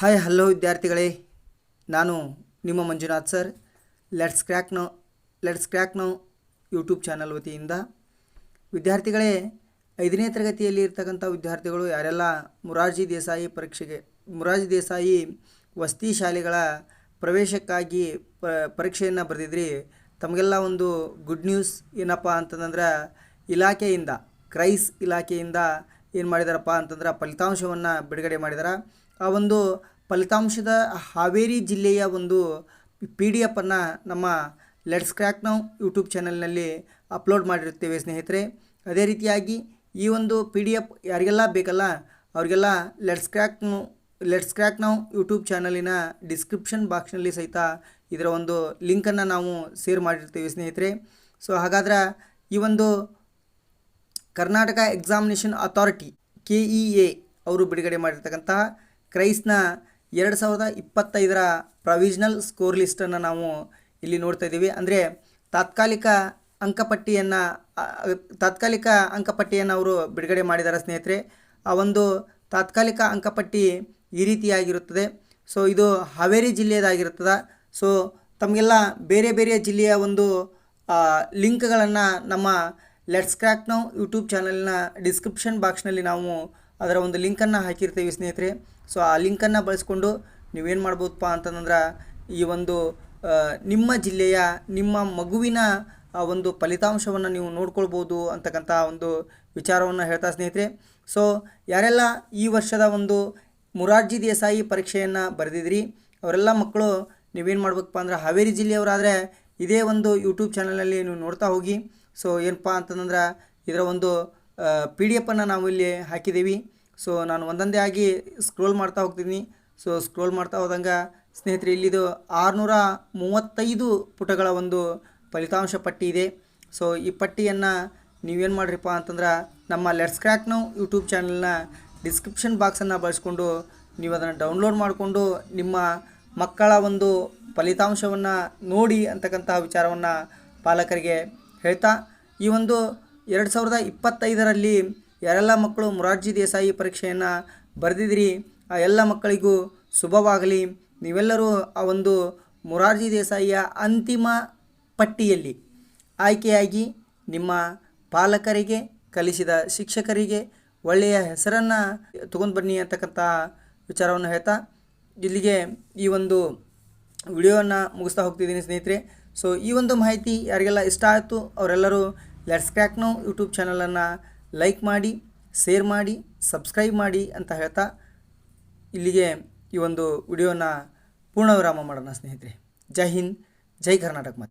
Hi hello ವಿದ್ಯಾರ್ಥಿಗಳೇ. ನಾನು ನಿಮ್ಮ Manjunath sir. Let's crack now let's crack now YouTube channel ವತಿಯಿಂದ. ವಿದ್ಯಾರ್ಥಿಗಳೇ, ಐದನೇ ತರಗತಿಯಲ್ಲಿ ಇರ್ತಕ್ಕಂಥ ವಿದ್ಯಾರ್ಥಿಗಳು ಯಾರೆಲ್ಲ ಮುರಾರ್ಜಿ ದೇಸಾಯಿ ಪರೀಕ್ಷೆಗೆ, ಮುರಾರ್ಜಿ ದೇಸಾಯಿ ವಸತಿ ಶಾಲೆಗಳ ಪ್ರವೇಶಕ್ಕಾಗಿ ಪರೀಕ್ಷೆಯನ್ನು ಬರೆದಿದ್ರಿ. ತಮಗೆಲ್ಲ ಒಂದು ಗುಡ್ ನ್ಯೂಸ್ ಏನಪ್ಪ ಅಂತಂದ್ರೆ ಇಲಾಖೆಯಿಂದ, ಕ್ರೈಸ್ ಇಲಾಖೆಯಿಂದ ಏನು ಮಾಡಿದಾರಪ್ಪ ಅಂತಂದ್ರೆ ಫಲಿತಾಂಶವನ್ನು ಬಿಡುಗಡೆ ಮಾಡಿದಾರೆ. ಆ ಒಂದು ಫಲಿತಾಂಶದ ಹಾವೇರಿ ಜಿಲ್ಲೆಯ ಒಂದು ಪಿ ಡಿ ಎಫನ್ನು ನಮ್ಮ ಲೆಟ್ಸ್ ಕ್ರ್ಯಾಕ್ ನಾವು ಯೂಟ್ಯೂಬ್ ಚಾನಲ್ನಲ್ಲಿ ಅಪ್ಲೋಡ್ ಮಾಡಿರುತ್ತೇವೆ ಸ್ನೇಹಿತರೆ. ಅದೇ ರೀತಿಯಾಗಿ ಈ ಒಂದು ಪಿ ಡಿ ಎಫ್ ಯಾರಿಗೆಲ್ಲ ಬೇಕಲ್ಲ, ಅವರಿಗೆಲ್ಲ ಲೆಟ್ಸ್ ಕ್ರ್ಯಾಕ್ ಲೆಟ್ಸ್ ಕ್ರ್ಯಾಕ್ ನಾವು ಯೂಟ್ಯೂಬ್ ಚಾನಲಿನ ಡಿಸ್ಕ್ರಿಪ್ಷನ್ ಬಾಕ್ಸ್ನಲ್ಲಿ ಸಹಿತ ಇದರ ಒಂದು ಲಿಂಕನ್ನು ನಾವು ಶೇರ್ ಮಾಡಿರ್ತೇವೆ ಸ್ನೇಹಿತರೆ. ಸೊ ಹಾಗಾದ್ರೆ ಈ ಒಂದು Karnataka examination authority K E A ಅವರು ಬಿಡುಗಡೆ ಮಾಡಿರ್ತಕ್ಕಂತಹ ಕ್ರೈಸ್ನ ಎರಡು ಸಾವಿರದ ಇಪ್ಪತ್ತೈದರ ಪ್ರೊವಿಷನಲ್ ಸ್ಕೋರ್ ಲಿಸ್ಟನ್ನು ನಾವು ಇಲ್ಲಿ ನೋಡ್ತಾ ಇದ್ದೀವಿ. ಅಂದರೆ ತಾತ್ಕಾಲಿಕ ಅಂಕಪಟ್ಟಿಯನ್ನು ತಾತ್ಕಾಲಿಕ ಅಂಕಪಟ್ಟಿಯನ್ನು ಅವರು ಬಿಡುಗಡೆ ಮಾಡಿದ್ದಾರೆ ಸ್ನೇಹಿತರೆ. ಆ ಒಂದು ತಾತ್ಕಾಲಿಕ ಅಂಕಪಟ್ಟಿ ಈ ರೀತಿಯಾಗಿರುತ್ತದೆ. ಸೊ ಇದು ಹಾವೇರಿ ಜಿಲ್ಲೆಯದಾಗಿರುತ್ತದೆ. ಸೊ ತಮಗೆಲ್ಲ ಬೇರೆ ಬೇರೆ ಜಿಲ್ಲೆಯ ಒಂದು ಲಿಂಕ್ಗಳನ್ನು ನಮ್ಮ ಲೆಟ್ಸ್ ಕ್ರ್ಯಾಕ್ ನೌ ಯೂಟ್ಯೂಬ್ ಚಾನಲ್ನ ಡಿಸ್ಕ್ರಿಪ್ಷನ್ ಬಾಕ್ಸ್ನಲ್ಲಿ ನಾವು ಅದರ ಒಂದು ಲಿಂಕನ್ನು ಹಾಕಿರ್ತೀವಿ ಸ್ನೇಹಿತರೆ. ಸೊ ಆ ಲಿಂಕನ್ನು ಬಳಸ್ಕೊಂಡು ನೀವೇನು ಮಾಡ್ಬೋದಪ್ಪ ಅಂತಂದ್ರೆ ಈ ಒಂದು ನಿಮ್ಮ ಜಿಲ್ಲೆಯ ನಿಮ್ಮ ಮಗುವಿನ ಒಂದು ಫಲಿತಾಂಶವನ್ನು ನೀವು ನೋಡ್ಕೊಳ್ಬೋದು ಅಂತಕ್ಕಂಥ ಒಂದು ವಿಚಾರವನ್ನು ಹೇಳ್ತಾ ಸ್ನೇಹಿತರೆ. ಸೊ ಯಾರೆಲ್ಲ ಈ ವರ್ಷದ ಒಂದು ಮುರಾರ್ಜಿ ದೇಸಾಯಿ ಪರೀಕ್ಷೆಯನ್ನು ಬರೆದಿದ್ರಿ, ಅವರೆಲ್ಲ ಮಕ್ಕಳು ನೀವೇನು ಮಾಡ್ಬೇಕಪ್ಪ ಅಂದ್ರೆ ಹಾವೇರಿ ಜಿಲ್ಲೆಯವರಾದರೆ ಇದೇ ಒಂದು ಯೂಟ್ಯೂಬ್ ಚಾನಲಲ್ಲಿ ನೀವು ನೋಡ್ತಾ ಹೋಗಿ ಸೊ ಏನಪ್ಪ ಅಂತಂದ್ರೆ ಇದರ ಒಂದು ಪಿ ಡಿ ಎಫನ್ನು ನಾವು ಇಲ್ಲಿ ಹಾಕಿದ್ದೀವಿ ಸೊ ನಾನು ಒಂದೊಂದೇ ಆಗಿ ಸ್ಕ್ರೋಲ್ ಮಾಡ್ತಾ ಹೋಗ್ತೀನಿ. ಸೊ ಸ್ಕ್ರೋಲ್ ಮಾಡ್ತಾ ಹೋದಂಗೆ ಸ್ನೇಹಿತರೆ, ಇಲ್ಲಿದು ಆರುನೂರ ಮೂವತ್ತೈದು ಪುಟಗಳ ಒಂದು ಫಲಿತಾಂಶ ಪಟ್ಟಿ ಇದೆ. ಸೊ ಈ ಪಟ್ಟಿಯನ್ನು ನೀವೇನು ಮಾಡ್ರಿಪ್ಪ ಅಂತಂದ್ರೆ ನಮ್ಮ ಲೆಟ್ಸ್ ಕ್ರ್ಯಾಕ್ ನಾವು ಯೂಟ್ಯೂಬ್ ಚಾನಲ್ನ ಡಿಸ್ಕ್ರಿಪ್ಷನ್ ಬಾಕ್ಸನ್ನು ಬಳಸ್ಕೊಂಡು ನೀವು ಅದನ್ನು ಡೌನ್ಲೋಡ್ ಮಾಡಿಕೊಂಡು ನಿಮ್ಮ ಮಕ್ಕಳ ಒಂದು ಫಲಿತಾಂಶವನ್ನು ನೋಡಿ ಅಂತಕ್ಕಂತಹ ವಿಚಾರವನ್ನು ಪಾಲಕರಿಗೆ ಹೇಳ್ತಾ, ಈ ಒಂದು ಎರಡು ಸಾವಿರದ ಇಪ್ಪತ್ತೈದರಲ್ಲಿ ಯಾರೆಲ್ಲ ಮಕ್ಕಳು ಮೊರಾರ್ಜಿ ದೇಸಾಯಿ ಪರೀಕ್ಷೆಯನ್ನು ಬರೆದಿದ್ರಿ ಆ ಎಲ್ಲ ಮಕ್ಕಳಿಗೂ ಶುಭವಾಗಲಿ. ನೀವೆಲ್ಲರೂ ಆ ಒಂದು ಮೊರಾರ್ಜಿ ದೇಸಾಯಿಯ ಅಂತಿಮ ಪಟ್ಟಿಯಲ್ಲಿ ಆಯ್ಕೆಯಾಗಿ ನಿಮ್ಮ ಪಾಲಕರಿಗೆ, ಕಲಿಸಿದ ಶಿಕ್ಷಕರಿಗೆ ಒಳ್ಳೆಯ ಹೆಸರನ್ನು ತಗೊಂಡು ಬನ್ನಿ ಅಂತಕ್ಕಂಥ ವಿಚಾರವನ್ನು ಹೇಳ್ತಾ, ಇಲ್ಲಿಗೆ ಈ ಒಂದು ವಿಡಿಯೋವನ್ನು ಮುಗಿಸ್ತಾ ಹೋಗ್ತಿದ್ದೀನಿ ಸ್ನೇಹಿತರೆ. ಸೊ ಈ ಒಂದು ಮಾಹಿತಿ ಯಾರಿಗೆಲ್ಲ ಇಷ್ಟ ಆಯಿತು, ಅವರೆಲ್ಲರೂ ಲೆಟ್ಸ್ ಕ್ರ್ಯಾಕ್ ನೋ ಯೂಟ್ಯೂಬ್ ಚಾನಲನ್ನು ಲೈಕ್ ಮಾಡಿ ಶೇರ್ ಮಾಡಿ ಸಬ್ಸ್ಕ್ರೈಬ್ ಮಾಡಿ ಅಂತ ಹೇಳ್ತಾ ಇಲ್ಲಿಗೆ ಈ ಒಂದು ವಿಡಿಯೋನ ಪೂರ್ಣ ವಿರಾಮ ಮಾಡೋಣ ಸ್ನೇಹಿತರೆ. ಜೈ ಹಿಂದ್, ಜೈ ಕರ್ನಾಟಕ ಮಾತೆ.